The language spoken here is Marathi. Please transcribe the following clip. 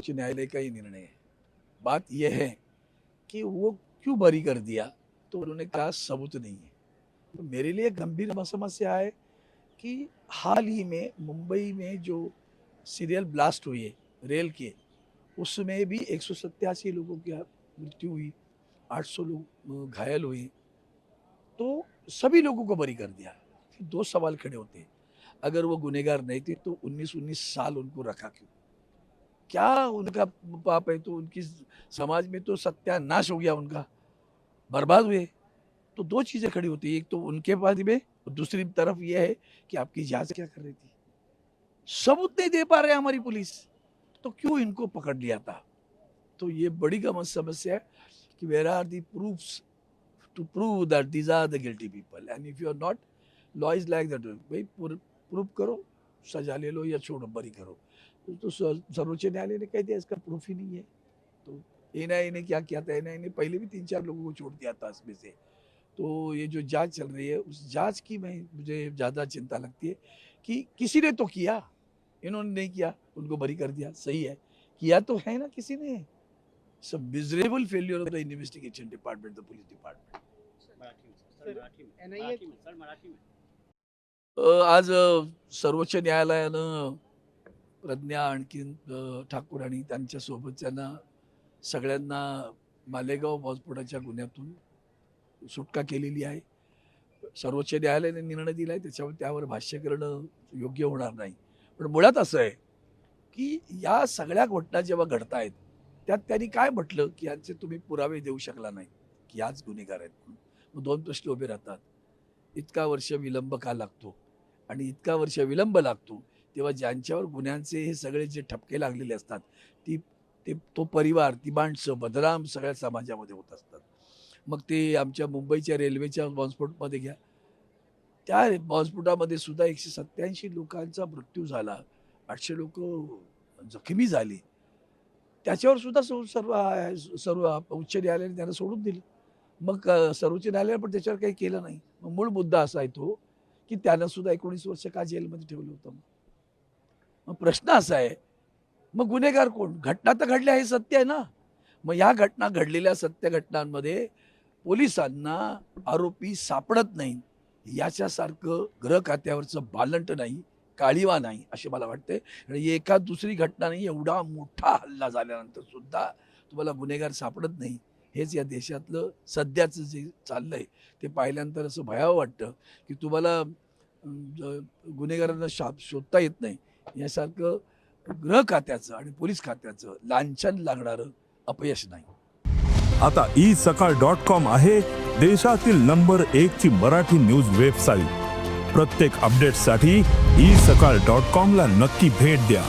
सर्वोच्च न्यायालय का ही निर्णय है। बात यह है कि वो क्यों बरी कर दिया? तो उन्होंने कहा, सबूत नहीं है। तो मेरे लिए गंभीर समस्या है कि हाल ही में मुंबई में जो सीरियल ब्लास्ट हुई है, रेल के, उसमें भी एक सौ सत्तासी लोगों की मृत्यु हुई 800 लोग घायल हुए। तो सभी लोगों को बरी कर दिया। दो सवाल खड़े होते हैं। अगर वो गुनेगार नहीं थे तो 19 19 साल उनको रखा क्यों? क्या उनका पाप है? तो उनकी समाज में तो सत्यानाश हो गया उनका। बर्बाद हुए। तो दो चीज़ें खड़ी होती है। एक तो उनके पास में और दूसरी तरफ़ यह है कि आपकी जाँच क्या कर रही थी। सबूत नहीं दे पा रहे हमारी पुलिस। तो क्यों इनको पकड़ लिया था? तो ये बड़ी गम समस्या है कि where are the proofs to prove that these are the guilty people and if you are not law is like that भाई प्रूफ करो। सजा ले लो या छोड़ो बरी करो। तो, तो सर्वोच्च न्यायालय ने कह दिया इसका प्रूफ ही नहीं है। तो एन आई ने क्या किया था? एन आई ने पहले भी तीन चार लोगों को छोड़ दिया था इसमें से। तो ये जो जाँच चल रही है उस जाँच की मैं मुझे ज़्यादा चिंता लगती है कि किसी ने तो किया। इन्होंने नहीं किया उनको बरी कर दिया। सही है। किया तो है ना किसी ने। सब miserable failure of the investigation department the police department आज सर्वोच्च न्यायालयानं प्रज्ञा आणखीन ठाकूर आणि त्यांच्या सोबतच्यांना सगळ्यांना मालेगाव बॉम्बस्फोटाच्या गुन्ह्यातून सुटका केलेली आहे. सर्वोच्च न्यायालयाने निर्णय दिला आहे त्याच्यावर त्यावर भाष्य करणं योग्य होणार नाही. पण मुळात असं आहे की या सगळ्या घटना जेव्हा घडत आहेत त्यात त्यांनी काय म्हटलं की यांचे तुम्ही पुरावे देऊ शकला नाही की याच गुन्हेगार आहेत मग दोन प्रश्न उभे राहतात. इतका वर्ष विलंब का लागतो? आणि इतका वर्ष विलंब लागतो तेव्हा ज्यांच्यावर गुन्ह्यांचे हे सगळे जे ठपके लागलेले असतात ती ते तो परिवार ती माणसं बदनाम सगळ्या समाजामध्ये होत असतात. मग ते आमच्या मुंबईच्या रेल्वेच्या बॉम्बस्फोटमध्ये घ्या. त्या बॉम्बस्फोटामध्ये सुद्धा एकशे सत्याऐंशी लोकांचा मृत्यू झाला. आठशे लोक जखमी झाली. त्याच्यावर सुद्धा सर्व सर्व उच्च न्यायालयाने त्यांना सोडून दिलं. मग सर्वोच्च न्यायालयाने पण त्याच्यावर काही केलं नाही. मग मूळ मुद्दा असा येतो की त्यानं सुद्धा एकोणीस वर्ष का जेलमध्ये ठेवलं होतं मग? प्रश्न असा आहे मग गुन्हेगार कोण? घटना तर घडल्या हे सत्य आहे ना? मग या घटना घडलेल्या सत्य घटनांमध्ये पोलिसांना आरोपी सापडत नाही. याच्यासारखं ग्रह खात्यावरचं बालंट नाही काळीवा नाही असे मला वाटते आणि एका दुसरी घटना नाही एवढा मोठा हल्ला झाल्यानंतर सुद्धा तुम्हाला गुन्हेगार सापडत नाही. हेच या देशातलं सध्याचं जे चाललं आहे ते पाहिल्यानंतर असं भयावं वाटतं की तुम्हाला गुन्हेगारांना शा शोधता येत नाही. यासारखं गृह खात्याचं आणि पोलीस खात्याचं लांछन लागणारं अपयश नाही. आता ई सकाळ डॉट कॉम आहे देशातील नंबर एक ची मराठी न्यूज वेबसाईट. प्रत्येक अपडेटसाठी ई सकाळ डॉट कॉम ला नक्की भेट द्या.